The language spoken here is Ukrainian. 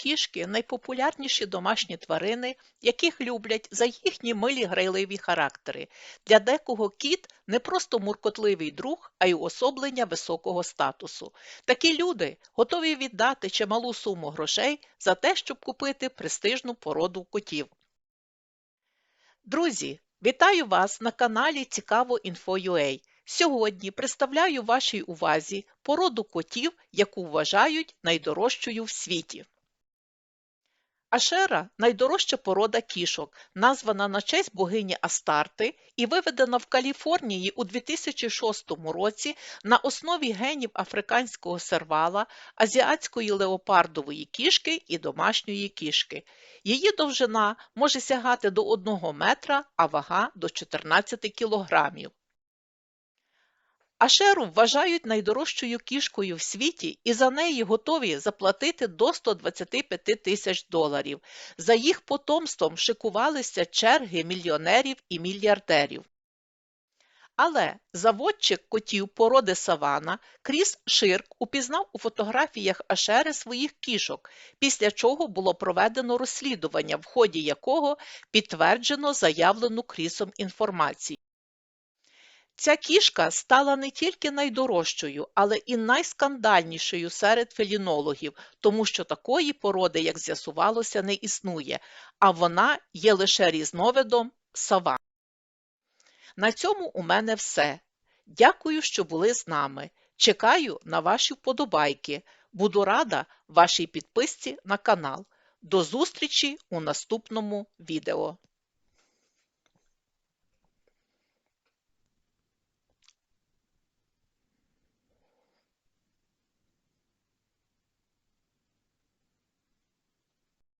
кішки найпопулярніші домашні тварини, яких люблять за їхні милі грайливі характери. Для декого кіт не просто муркотливий друг, а й уособлення високого статусу. Такі люди готові віддати чималу суму грошей за те, щоб купити престижну породу котів. Друзі, вітаю вас на каналі Цікаво Інфо.ua. Сьогодні представляю вашій увазі породу котів, яку вважають найдорожчою в світі. Ашера найдорожча порода кішок, названа на честь богині Астарти і виведена в Каліфорнії у 2006 році на основі генів африканського сервала, азіатської леопардової кішки і домашньої кішки. Її довжина може сягати до 1 метра, а вага до 14 кілограмів. Ашеру вважають найдорожчою кішкою в світі і за неї готові заплатити до 125 тисяч доларів. За їх потомством шикувалися черги мільйонерів і мільярдерів. Але заводчик котів породи савана Кріс Ширк упізнав у фотографіях Ашери своїх кішок, після чого було проведено розслідування, в ході якого підтверджено заявлену Крісом інформацію. Ця кішка стала не тільки найдорожчою, але і найскандальнішою серед фелінологів, тому що такої породи, як з'ясувалося, не існує, а вона є лише різновидом саван. На цьому у мене все. Дякую, що були з нами. Чекаю на ваші вподобайки. Буду рада вашій підписці на канал. До зустрічі у наступному відео.